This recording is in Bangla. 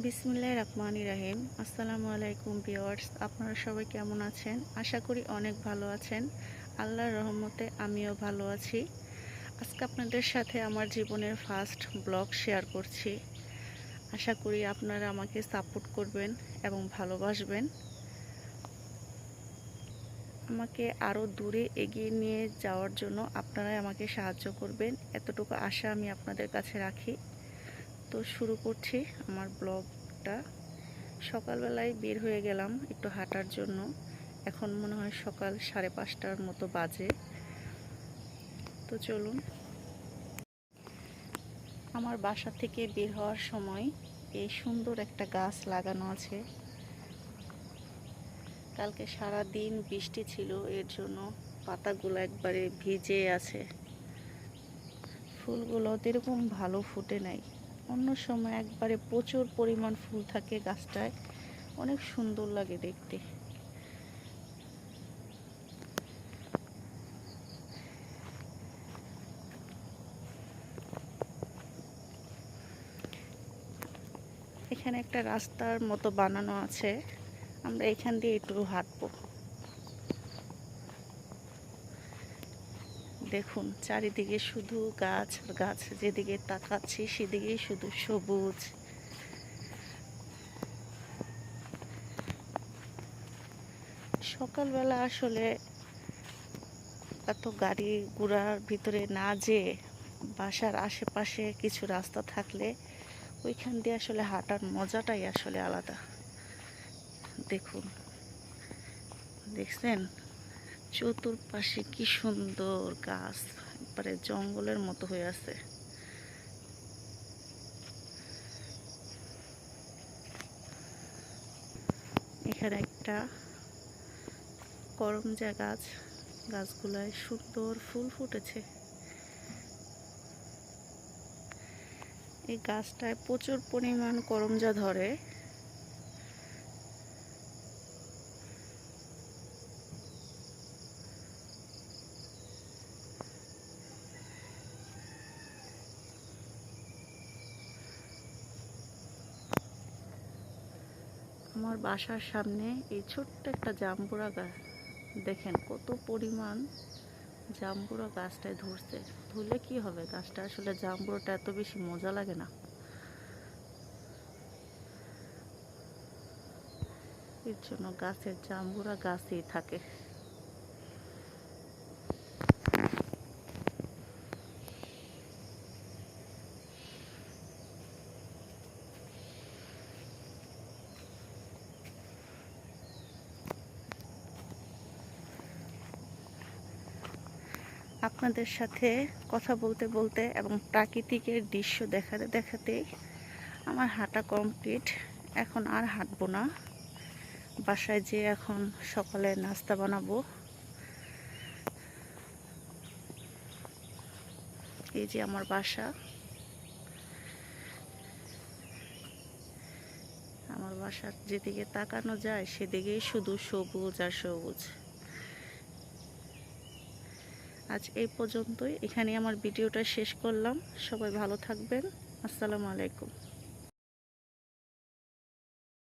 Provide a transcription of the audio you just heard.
বিসমিল্লাহ রহমান রাহিম। আসসালামু আলাইকুম ভিওয়ার্স আপনারা সবাই কেমন আছেন? আশা করি অনেক ভালো আছেন। আল্লাহর রহমতে আমিও ভালো আছি। আজকে আপনাদের সাথে আমার জীবনের ফার্স্ট ব্লগ শেয়ার করছি। আশা করি আপনারা আমাকে সাপোর্ট করবেন এবং ভালোবাসবেন। আমাকে আরও দূরে এগিয়ে নিয়ে যাওয়ার জন্য আপনারাই আমাকে সাহায্য করবেন। এতটুকু আশা আমি আপনাদের কাছে রাখি। তো শুরু করছি আমার ব্লগটা। সকালবেলায় বের হয়ে গেলাম একটু হাঁটার জন্য। এখন মনে হয় সকাল সাড়ে পাঁচটার মতো বাজে। তো চলুন। আমার বাসা থেকে বের হওয়ার সময় এই সুন্দর একটা গাছ লাগানো আছে। কালকে সারা দিন বৃষ্টি ছিল, এর জন্য পাতাগুলো একবারে ভিজে আছে। ফুলগুলো এরকম ভালো ফুটে নাই। অন্য সময় একবারে প্রচুর পরিমাণ ফুল থাকে গাছটায়। অনেক সুন্দর লাগে দেখতে। এখানে একটা রাস্তার মতো বানানো আছে। আমরা এখান দিয়ে একটু হাঁটবো। দেখুন, চারিদিকে শুধু গাছ আর গাছ যেদিকে তাকাচ্ছি সেদিকেই শুধু সবুজ। সকালবেলা আসলে এত গাড়ি ঘোড়ার ভিতরে না যেয়ে বাসার আশেপাশে কিছু রাস্তা থাকলে ওইখান দিয়ে আসলে হাঁটার মজাটাই আসলে আলাদা। দেখুন, দেখছেন? চতুর্পাশে কি সুন্দর গাছ, একবারে জঙ্গলের মতো হয়ে আছে। এখানে একটা করমজা গাছ, গাছগুলায় সুন্দর ফুল ফুটেছে। এই গাছটায় প্রচুর পরিমাণ করমজা ধরে। আমার বাসার সামনে এই ছোট্ট একটা জাম্বুরা গাছ দেখেন কত পরিমাণ জাম্বুরা গাছটায় ধরছে। ধুলে কি হবে? গাছটা আসলে জাম্বুরাটা এত বেশি মজা লাগে না। এর জন্য গাছের জাম্বুরা গাছেই থাকে। আপনাদের সাথে কথা বলতে বলতে এবং প্রাকৃতিকের দৃশ্য দেখাতে দেখাতেই আমার হাঁটা কমপ্লিট। এখন আর হাঁটবো না। বাসায় যেয়ে এখন সকালে নাস্তা বানাবো। এই যে আমার বাসা। আমার বাসার যেদিকে তাকানো যায়, সেদিকেই শুধু সবুজ আর সবুজ। আজ এই পর্যন্তই। এখানে আমার ভিডিওটা শেষ করলাম। সবাই ভালো থাকবেন। আসসালামু আলাইকুম।